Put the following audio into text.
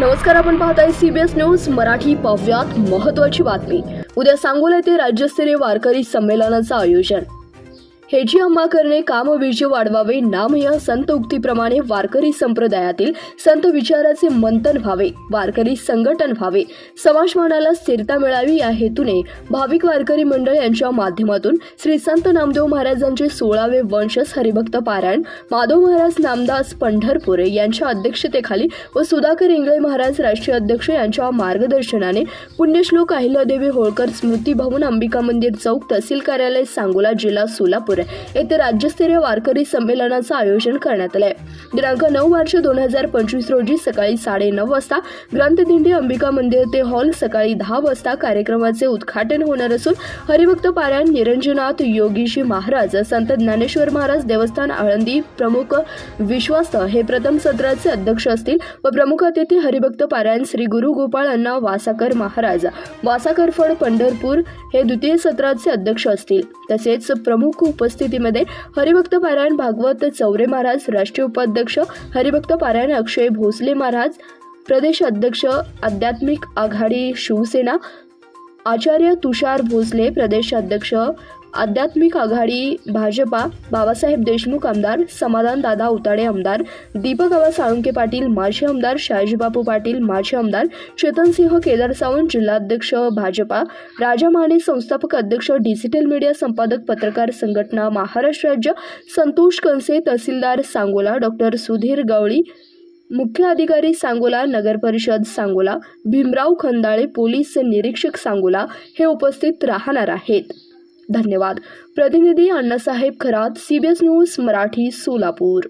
नमस्कार आपण पाहताय सीबीएस न्यूज मराठी पाहुयात महत्वाची बातमी. उद्या सांगोला येथे राज्यस्तरीय वारकरी संमेलनाचं आयोजन. हेची अम्मा करणे काम बीज वाढवावे नाम या संत उक्तीप्रमाणे वारकरी संप्रदायातील संत विचाराचे मंथन व्हावे वारकरी संघटन व्हावे. समाजमानाला स्थिरता मिळावी या हेतूने भाविक वारकरी मंडळ यांच्या माध्यमातून श्री संत नामदेव महाराजांचे सोळावे वंशज हरिभक्त पारायण माधव महाराज नामदास पंढरपुरे यांच्या अध्यक्षतेखाली व सुधाकर इंगळे महाराज राष्ट्रीय अध्यक्ष यांच्या मार्गदर्शनाने पुण्यश्लोक अहिल्यादेवी होळकर स्मृती भवन अंबिका मंदिर चौक तहसील कार्यालय सांगोला जिल्हा सोलापूर. येथे राज्यस्तरीय वारकरी संमेलनाचं आयोजन करण्यात आलंय. दिनांक नऊ मार्च दोन हजार पंचवीस रोजी सकाळी साडे नऊ वाजता ग्रंथदिंडी अंबिका मंदिर ते हॉल सकाळी दहा वाजता कार्यक्रमाचे उद्घाटन होणार असून हरिभक्त पारायण निरंजनाथ योगीजी महाराज संत ज्ञानेश्वर महाराज देवस्थान आळंदी प्रमुख विश्वास्त हे प्रथम सत्राचे अध्यक्ष असतील व प्रमुख अतिथी हरिभक्त पारायण श्री गुरु गोपाळ अण्णा वासाकर महाराज वासाकर फड पंढरपूर हे द्वितीय सत्राचे अध्यक्ष असतील. तसेच प्रमुख उपस्थितीमध्ये हरिभक्त पारायण भागवत चौरे महाराज राष्ट्रीय उपाध्यक्ष हरिभक्त पारायण अक्षय भोसले महाराज प्रदेश अध्यक्ष आध्यात्मिक आघाडी शिवसेना आचार्य तुषार भोसले प्रदेश अध्यक्ष आध्यात्मिक आघाडी भाजपा बाबासाहेब देशमुख आमदार समाधान दादा उताडे आमदार दीपक आबा साळुंके पाटील माजी आमदार शहाजीबापू पाटील माजी आमदार चेतनसिंह केदार सावंत जिल्हाध्यक्ष भाजपा राजा माने संस्थापक अध्यक्ष डिजिटल मीडिया संपादक पत्रकार संघटना महाराष्ट्र राज्य संतोष कंसे तहसीलदार सांगोला डॉक्टर सुधीर गवळी मुख्य अधिकारी सांगोला नगर परिषद सांगोला भीमराव खंदाळे पोलीस निरीक्षक सांगोला हे उपस्थित राहणार आहेत. धन्यवाद. प्रतिनिधी अण्णासाहेब खरात सीबीएस न्यूज मराठी सोलापूर.